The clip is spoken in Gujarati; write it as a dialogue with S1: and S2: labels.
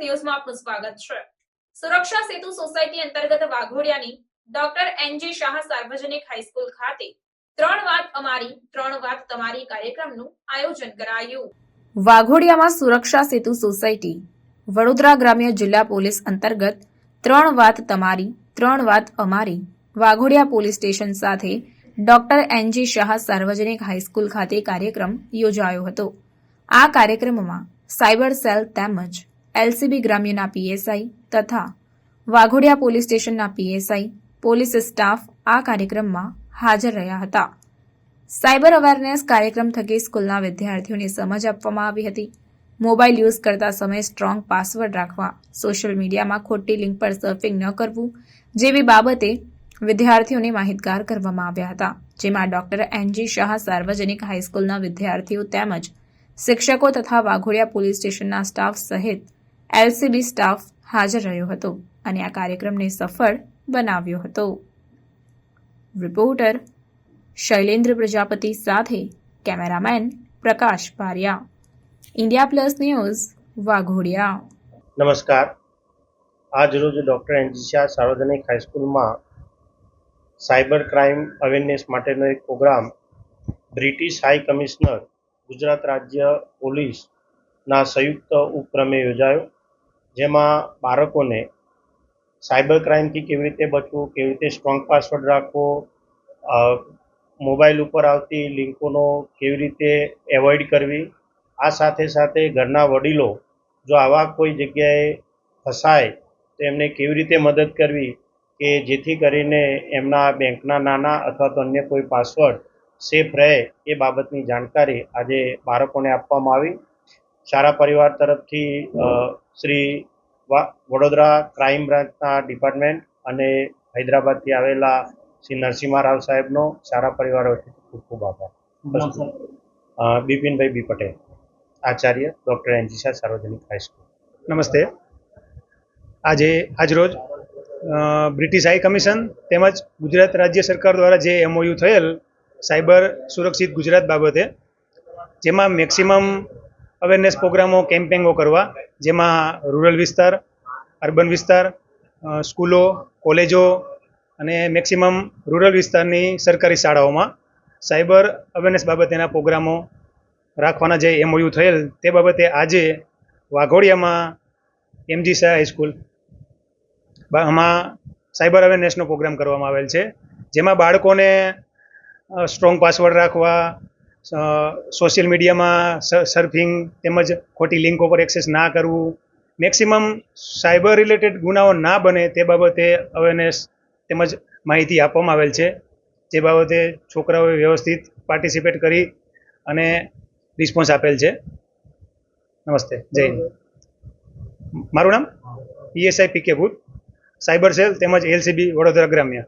S1: ન્યૂઝમાં આપનું સ્વાગત છે. સુરક્ષા સેતુ સોસાયટી અંતર્ગત વાઘોડિયાની ડોક્ટર એનજી શાહ સાર્વજનિક હાઈસ્કૂલ ખાતે ત્રણ વાત અમારી, ત્રણ વાત તમારી કાર્યક્રમનું આયોજન કરાયું. વાઘોડિયામાં સુરક્ષા સેતુ સોસાયટી, વડોદરા ગ્રામ્ય જિલ્લા પોલીસ અંતર્ગત ત્રણ વાત તમારી, ત્રણ વાત અમારી, વાઘોડિયા પોલીસ સ્ટેશન સાથે ડોક્ટર એનજી શાહ સાર્વજનિક હાઈસ્કૂલ ખાતે કાર્યક્રમ યોજાયો હતો. આ કાર્યક્રમમાં સાયબર સેલ તેમજ એલસીબી ગ્રામ્યના પીએસઆઈ તથા વાઘોડિયા પોલીસ સ્ટેશનના પીએસઆઈ પોલીસ સ્ટાફ આ કાર્યક્રમમાં હાજર રહ્યા હતા. સાયબર અવેરનેસ કાર્યક્રમ થકી સ્કૂલના વિદ્યાર્થીઓને સમજ આપવામાં આવી હતી. મોબાઈલ યુઝ કરતા સમયે સ્ટ્રોંગ પાસવર્ડ રાખવા, સોશિયલ મીડિયામાં ખોટી લિંક પર સર્ફિંગ ન કરવું જેવી બાબતે વિદ્યાર્થીઓને માહિતગાર કરવામાં આવ્યા હતા. જેમાં ડોક્ટર એનજી શાહ સાર્વજનિક હાઈસ્કૂલના વિદ્યાર્થીઓ તેમજ શિક્ષકો તથા વાઘોડિયા પોલીસ સ્ટેશનના સ્ટાફ સહિત એલસીબી સ્ટાફ હાજર રહ્યો હતો અને આ કાર્યક્રમને સફળ બનાવ્યો હતો. રિપોર્ટર શૈલેન્દ્ર પ્રજાપતિ સાથે cameraman Prakash Pariya. India plus news, Waghodia.
S2: નમસ્કાર. આજ રોજ ડૉક્ટર એનજી શાહ સાર્વજનિક હાઈસ્કૂલમાં સાયબર ક્રાઇમ અવેરનેસ માટેનો એક program British high commissioner Gujarat રાજ્ય પોલીસના સંયુક્ત ઉપક્રમે યોજાયો. જેમાં બાળકોને સાયબર ક્રાઇમથી કેવી રીતે બચવું, કેવી રીતે સ્ટ્રોંગ પાસવર્ડ રાખવો મોબાઈલ ઉપર આવતી લિંકોનો કેવી રીતે એવોઇડ કરવી, આ સાથે સાથે ઘરના વડીલો જો આવા કોઈ જગ્યાએ ફસાય, તો એમને કેવી રીતે મદદ કરવી કે જેથી કરીને એમના બેંકના નાના અથવા તો અન્ય કોઈ પાસવર્ડ સેફ રહે એ બાબતની જાણકારી આજે બાળકોને આપવામાં આવી. શાળા પરિવાર તરફથી શ્રી વડોદરા ક્રાઇમ બ્રાન્ચના ડિપાર્ટમેન્ટ અને હૈદરાબાદથી આવેલા શ્રી નરસિંહ રાવ સાહેબનો સારા પરિવાર ખૂબ ખૂબ આભાર. બિપિનભાઈ બી પટેલ આચાર્ય ડૉક્ટર એનજી શાહ સાર્વજનિક હાઈસ્કૂલ
S3: નમસ્તે. આજે આજરોજ બ્રિટિશ હાઈ કમિશન તેમજ ગુજરાત રાજ્ય સરકાર દ્વારા જે એમઓયુ થયેલ સાયબર સુરક્ષિત ગુજરાત બાબતે જેમાં મેક્સિમમ અવેરનેસ પ્રોગ્રામો કેમ્પેંગો કરવા, જેમાં રૂરલ વિસ્તાર અર્બન વિસ્તાર સ્કૂલો, કોલેજો અને મેક્સિમમ રૂરલ વિસ્તારની સરકારી શાળાઓમાં સાયબર અવેરનેસ બાબતેના પ્રોગ્રામો રાખવાના જે એમઓયુ થયેલ તે બાબતે આજે વાઘોડિયામાં એમજી શાહ હાઈસ્કૂલ આમાં સાયબર અવેરનેસનો પ્રોગ્રામ કરવામાં આવેલ છે. જેમાં બાળકોને સ્ટ્રોંગ પાસવર્ડ રાખવા સોશિયલ મીડિયામાં સર્ફિંગ તેમજ ખોટી લિંકો પર એક્સેસ ના કરવું. મેક્સિમમ સાયબર રિલેટેડ ગુનાઓ ના બને તે બાબતે અવેરનેસ તેમજ માહિતી આપવામાં આવેલ છે. જે બાબતે છોકરાઓએ વ્યવસ્થિત પાર્ટિસિપેટ કરી અને રિસ્પોન્સ આપેલ છે. નમસ્તે. જય હિન્દ. મારું નામ? PSI P K Bhut cyber cell તેમજ એલસીબી વડોદરા ગ્રામ્ય.